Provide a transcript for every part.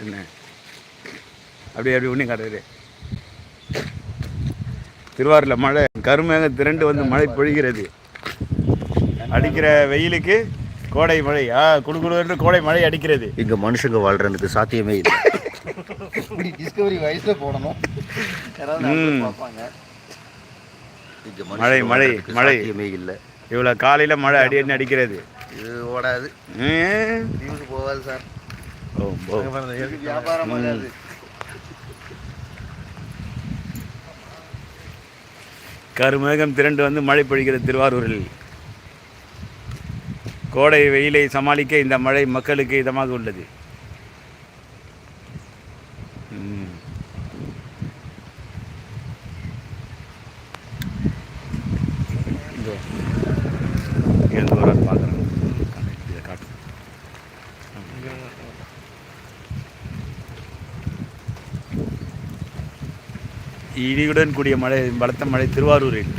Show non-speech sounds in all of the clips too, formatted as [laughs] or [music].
என்ன? அப்படி அப்படி ஒன்றும் காட்டுறது திருவாரூரில் மழை கருமேக திரண்டு வந்து மழை பொழிகிறது. அடிக்கிற வெயிலுக்கு கோடை மழை. ஆ குடு குடு கோடை மழை அடிக்கிறது. இங்க மனுஷங்க வாழ்றதுக்கு சாத்தியமே இல்லை. டிஸ்கவரி வயசுல போடணும். யாராவது ம். நடந்து பார்ப்பாங்க. இங்க மழை, மழை, மழை. இல்லை. இவ்வளோ காலையில் மழை அடி அடி அடிக்கிறது. இது ஓடாது. போகாது சார். வியாபாரம் ஆகாது [laughs] கருமேகம் திரண்டு வந்து மழை பொழிகிறது திருவாரூரில். கோடை வெயிலை சமாளிக்க இந்த மழை மக்களுக்கு இதமாக உள்ளது. ம். இடியுடன் கூடிய மழை பலத்த மழை திருவாரூரில்.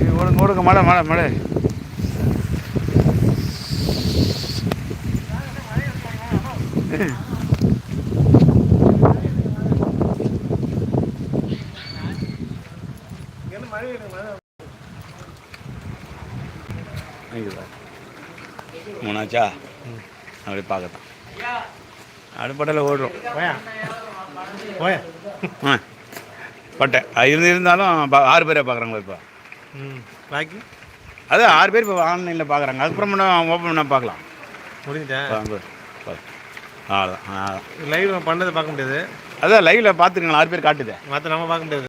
ஏய், ஓடுங்க ஓடுங்க மழை மழை மழை. மூணாச்சா? அப்படி பார்க்கலாம் அடுப்படையில் ஓடுறோம். போயா? ஆ. பட்டை. இருந்து இருந்தாலும் பா- ஆறு பேரை பார்க்குறாங்களா இப்போ. ம் பாக்கி? அது ஆறு பேர் இப்போ ஆன்லைனில் பார்க்குறாங்க. அதுக்கப்புறம் ஓப்பன் பண்ணால் பார்க்கலாம். முடிஞ்சிட்டேன் வாங்க, பாரு. அவ்வளோதான் அவ்வளோதான் லைவ் பண்ணதை பார்க்க முடியாது. அதான் லைவில் பார்த்துருங்களா ஆறு பேர் காட்டுதே. மற்ற நம்ம பார்க்க முடியாது.